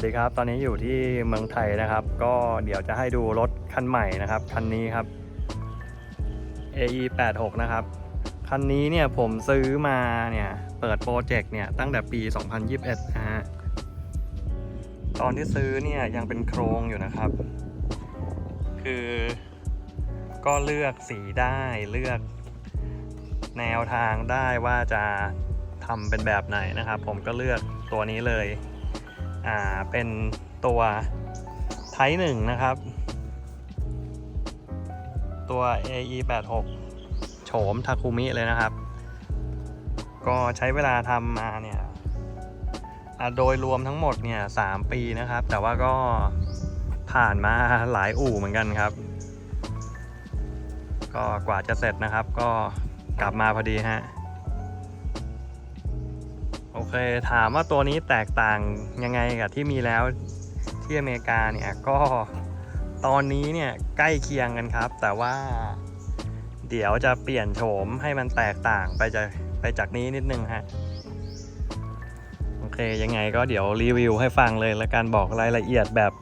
วัสดีครับ ตอนนี้อยู่ที่เมืองไทยนะครับ ก็เดี๋ยวจะให้ดูรถคันใหม่นะครับ คันนี้ครับ AE 86นะครับ คันนี้เนี่ยผมซื้อมาเนี่ย เปิดโปรเจกต์เนี่ย ตั้งแต่ปี 2021นะฮะ ตอนที่ซื้อเนี่ยยังเป็นโครงอยู่นะครับ คือก็เลือกสีได้เลือกแนวทางได้ว่าจะทำเป็นแบบไหนนะครับ ผมก็เลือกตัวนี้เลย อ่าเป็นตัวไทหนึ่งนะครับ ตัว AE 86โฉมทาคุมิเลยนะครับ ก็ใช้เวลาทำมาเนี่ยโดยรวมทั้งหมดเนี่ยสามปีนะครับ แต่ว่าก็ผ่านมาหลายอู่เหมือนกันครับ ก็กว่าจะเสร็จนะครับ ก็กลับมาพอดีฮะ อเค ถามว่าตัวนี้แตกต่างยังไงกับที่มีแล้วที่อเมริกาเนี่ยก็ตอนนี้เนี่ยใกล้เคียงกันครับ แต่ว่าเดี๋ยวจะเปลี่ยนโฉมให้มันแตกต่างไปจากไปจากนี้นิดนึงฮะโอเคยังไงก็เดี๋ยวรีวิวให้ฟังเลยและการบอกรายละเอียดแบบ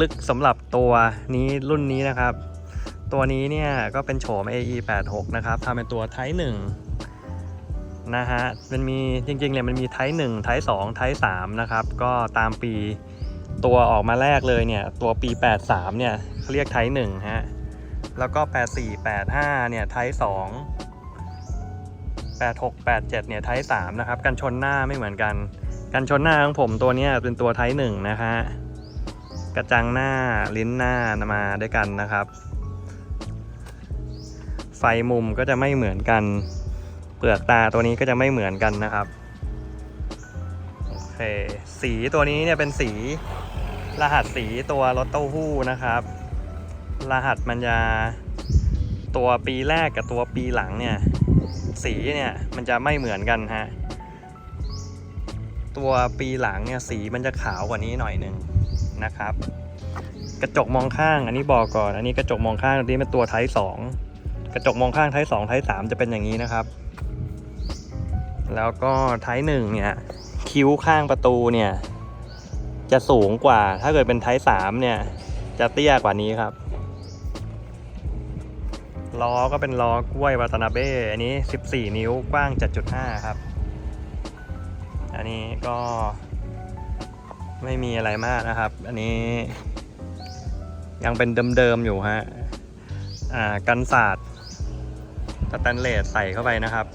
ลึกๆสำหรับตัวนี้รุ่นนี้นะครับ ตัวนี้เนี่ยก็เป็นโฉม AE 86 นะครับทำเป็นตัว Type 1 นะฮะมันมีจริงๆเนี่ยมันมี Type 1 Type 2 Type 3นะครับ ก็ตามปีตัวออกมาแรกเลยเนี่ย ตัวปี 83 เนี่ยเขาเรียก Type 1ฮะ แล้วก็ 84 85 เนี่ย Type 2 86 87 เนี่ย Type 3นะครับ กันชนหน้าไม่เหมือนกัน กันชนหน้าของผมตัวเนี้ยเป็นตัว Type 1นะฮะกระจังหน้าลิ้นหน้ามาด้วยกันนะครับ ไฟมุมก็จะไม่เหมือนกัน เปลือกตาตัวนี้ก็จะไม่เหมือนกันนะครับโอเคสีตัวนี้เนี่ยเป็นสีรหัสสีตัวรถเต้าหู้นะครับ รหัสมันจะตัวปีแรกกับตัวปีหลังเนี่ยสีเนี่ยมันจะไม่เหมือนกันฮะตัวปีหลังเนี่ยสีมันจะขาวกว่านี้หน่อยหนึ่งนะครับ กระจกมองข้างอันนี้บอกก่อน อันนี้กระจกมองข้างตัวนี้เป็นตัวไทป์สองกระจกมองข้างไทป์สองไทป์สามจะเป็นอย่างนี้นะครับ แล้วก็ไทป์หนึ่งเนี่ยคิ้วข้างประตูเนี่ยจะสูงกว่า ถ้าเกิดเป็นไทป์สามเนี่ย จะเตี้ยกว่านี้ครับ ล้อก็เป็นล้อกล้วยวัตนาเบ้ อันนี้ 14 นิ้วกว้าง 7.5 ครับ อันนี้ก็ไม่มีอะไรมากนะครับ อันนี้ ยังเป็นเดิมๆอยู่ฮะ อ่า กันศาสตร์สแตนเลสใส่เข้าไปนะครับ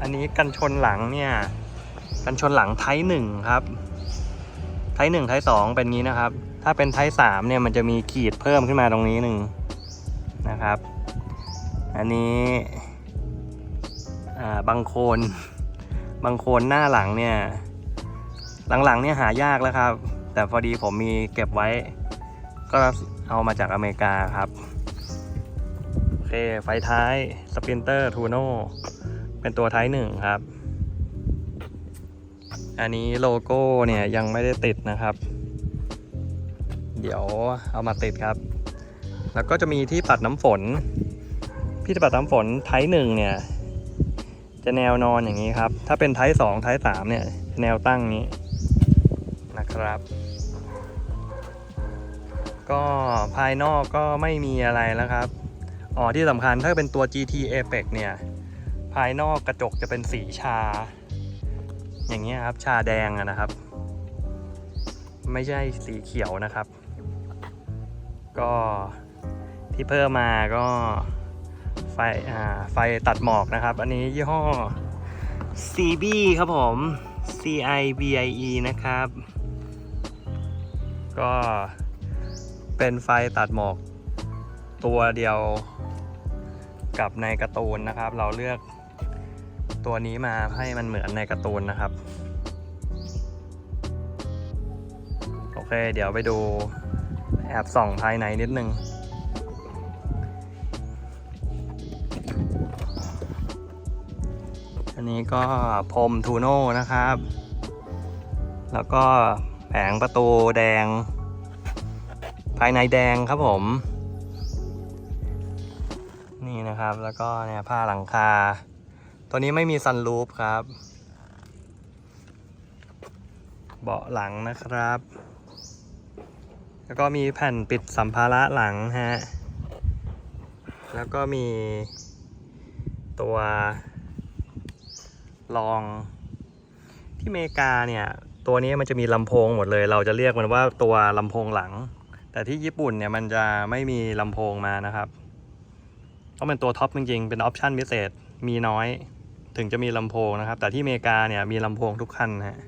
อันนี้กันชนหลังเนี่ย กันชนหลังไทหนึ่งครับ ไทหนึ่งไทสองเป็นงี้นะครับ ถ้าเป็นไทสามเนี่ยมันจะมีขีดเพิ่มขึ้นมาตรงนี้หนึ่งนะครับ อันนี้บางโคนบางโคนหน้าหลังเนี่ย หลังๆเนี่ยหายากแล้วครับ แต่พอดีผมมีเก็บไว้ ก็เอามาจากอเมริกาครับ โอเค ไฟท้าย สป r นเตอร์ ทูโน เป็นตัวท้ายหนึ่งครับ อันนี้โลโก้เนี่ยยังไม่ได้ติดนะครับ เดี๋ยวเอามาติดครับ แล้วก็จะมีที่ปัดน้ำฝนที่ปัดน้ำฝนไทป์หนึ่งเนี่ย จะแนวนอนอย่างนี้ครับ ถ้าเป็นไทป์สองไทป์สามเนี่ยแนวตั้งนี้นะครับ ก็ภายนอกก็ไม่มีอะไรแล้วครับ อ๋อที่สำคัญถ้าเป็นตัว GT Apex เนี่ย ภายนอกกระจกจะเป็นสีชา อย่างเงี้ครับชาแดงนะครับ ไม่ใช่สีเขียวนะครับ ก็ที่เพิ่มมาก็ไฟอ่าไฟตัดหมอกนะครับ อันนี้ยี่ห้อ CB ครับผม CIBIE นะครับ ก็เป็นไฟตัดหมอกตัวเดียวกับในการ์ตูนนะครับ เราเลือก ตัวนี้มาให้มันเหมือนในการ์ตูนนะครับ โอเค เดี๋ยวไปดูแอบส่องภายในนิดนึงอันนี้ก็พรมทูโน่นะครับ แล้วก็แผงประตูแดง ภายในแดงครับผม นี่นะครับแล้วก็เนี่ยผ้าหลังคา ตัวนี้ไม่มีซันรูฟครับ เบาะหลังนะครับ แล้วก็มีแผ่นปิดสัมภาระหลังฮะ แล้วก็มีตัวรองที่อเมริกาเนี่ย ตัวนี้มันจะมีลำโพงหมดเลย เราจะเรียกมันว่าตัวลำโพงหลัง แต่ที่ญี่ปุ่นเนี่ยมันจะไม่มีลำโพงมานะครับเพราะเป็นตัวท็อปจริงๆ เป็นออปชั่นพิเศษมีน้อย ถึงจะมีลำโพงนะครับ แต่ที่อเมริกาเนี่ยมีลำโพงทุกคันฮะ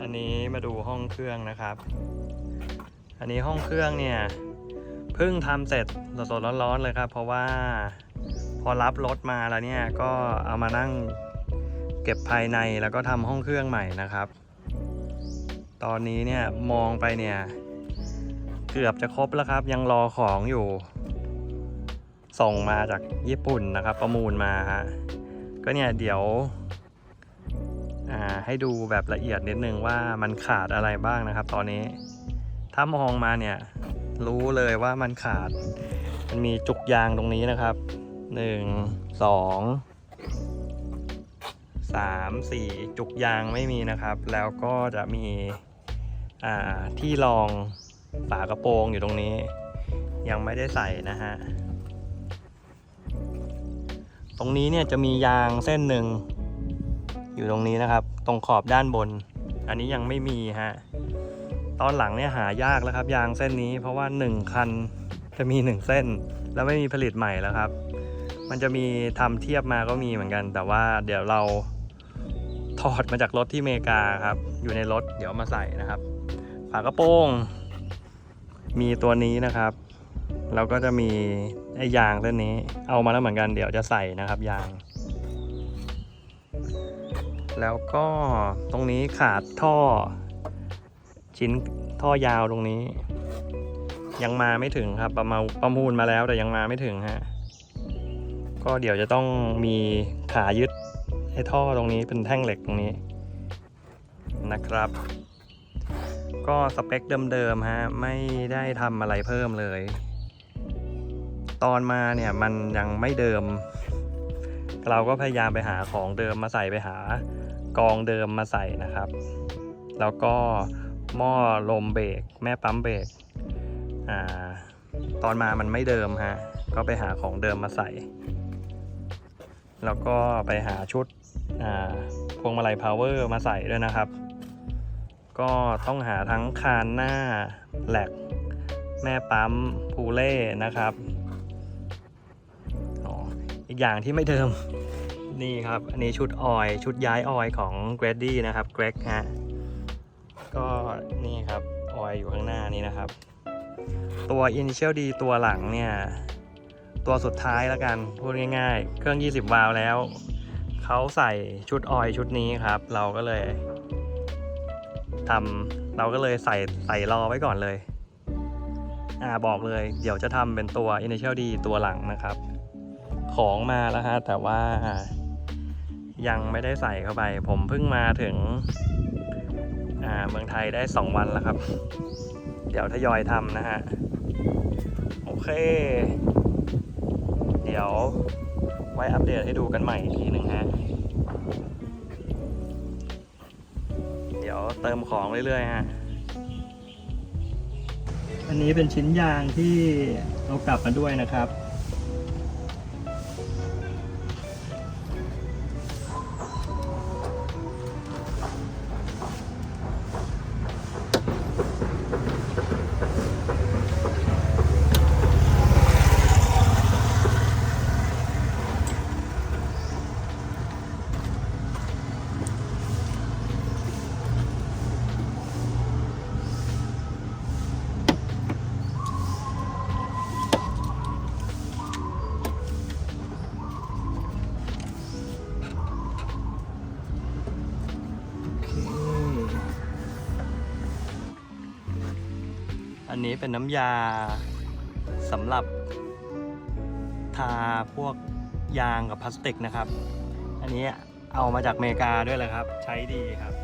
อันนี้มาดูห้องเครื่องนะครับ อันนี้ห้องเครื่องเนี่ยเพิ่งทำเสร็จสดๆร้อนๆเลยครับ เพราะว่าพอรับรถมาแล้วเนี่ยก็เอามานั่งเก็บภายในแล้วก็ทำห้องเครื่องใหม่นะครับ ตอนนี้เนี่ยมองไปเนี่ยเกือบจะครบแล้วครับ ยังรอของอยู่ ส่งมาจากญี่ปุ่นนะครับ ประมูลมาฮะก็เนี่ยเดี๋ยวให้ดูแบบละเอียดนิดนึงว่ามันขาดอะไรบ้างนะครับ ตอนนี้ ถ้ามองมาเนี่ย รู้เลยว่ามันขาด มันมีจุกยางตรงนี้นะครับหนึ่งสองสามสี่จุกยางไม่มีนะครับ แล้วก็จะมีที่รองฝากระโปรงอยู่ตรงนี้ ยังไม่ได้ใส่นะฮะตรงนี้เนี่ยจะมียางเส้นหนึ่งอยู่ตรงนี้นะครับ ตรงขอบด้านบน อันนี้ยังไม่มีฮะ ตอนหลังเนี่ยหายากแล้วครับ ยางเส้นนี้เพราะว่า 1 คันจะมี 1 เส้น แล้วไม่มีผลิตใหม่แล้วครับ มันจะมีทำเทียบมาก็มีเหมือนกัน แต่ว่าเดี๋ยวเราถอดมาจากรถที่อเมริกาครับ อยู่ในรถเดี๋ยวมาใส่นะครับ ฝากระโปรงมีตัวนี้นะครับแล้วก็จะมีไอ้ยางเส้นนี้ เอามาแล้วเหมือนกันเดี๋ยวจะใส่นะครับยาง แล้วก็ตรงนี้ขาดท่อ ชิ้นท่อยาวตรงนี้ ยังมาไม่ถึงครับ ประมาณประมูลมาแล้วแต่ยังมาไม่ถึงฮะก็เดี๋ยวจะต้องมีขายึดไอ้ท่อตรงนี้เป็นแท่งเหล็กตรงนี้นะครับ ก็สเปคเดิมๆฮะไม่ได้ทำอะไรเพิ่มเลย ตอนมาเนี่ยมันยังไม่เดิม เราก็พยายามไปหาของเดิมมาใส่ไปหากองเดิมมาใส่นะครับ แล้วก็ หม้อลมเบรกแม่ปั๊มเบรกอ่าตอนมามันไม่เดิมฮะ ก็ไปหาของเดิมมาใส่ แล้วก็ไปหาชุดอ่าพวงมาลัยพาวเวอร์มาใส่ด้วยนะครับ ก็ต้องหาทั้งคานหน้าแหลกแม่ปั๊มพูเล่นะครับอีกอย่างที่ไม่เดิม นี่ครับ อันนี้ชุดออย ชุดย้ายออยของ g r a d y นะครับ g r e g ฮะ ก็นี่ครับออยอยู่ข้างหน้านี้นะครับ ตัว Initial D ตัวหลังเนี่ย ตัวสุดท้ายแล้วกัน พูดง่าย ๆ เครื่อง 20 วาล์วแล้ว เขาใส่ชุดออยชุดนี้ครับ เราก็เลยทำเราก็เลยใส่ใส่รอไว้ก่อนเลย อ่าบอกเลย เดี๋ยวจะทำเป็นตัว Initial D ตัวหลังนะครับ ของมาแล้วฮะแต่ว่ายังไม่ได้ใส่เข้าไป ผมเพิ่งมาถึงาเมืองไทยได้ 2 วันแล้วครับ เดี๋ยวทยอยทำนะฮะ โอเค เดี๋ยวไว้อัปเดตให้ดูกันใหม่อีกทีหนึ่งฮะ เดี๋ยวเติมของเรื่อยๆฮะ อันนี้เป็นชิ้นยางที่เอากลับมาด้วยนะครับ นี้เป็นน้ำยาสำหรับทาพวกยางกับพลาสติกนะครับ อันนี้เอามาจากอเมริกาด้วยแหละครับ ใช้ดีครับ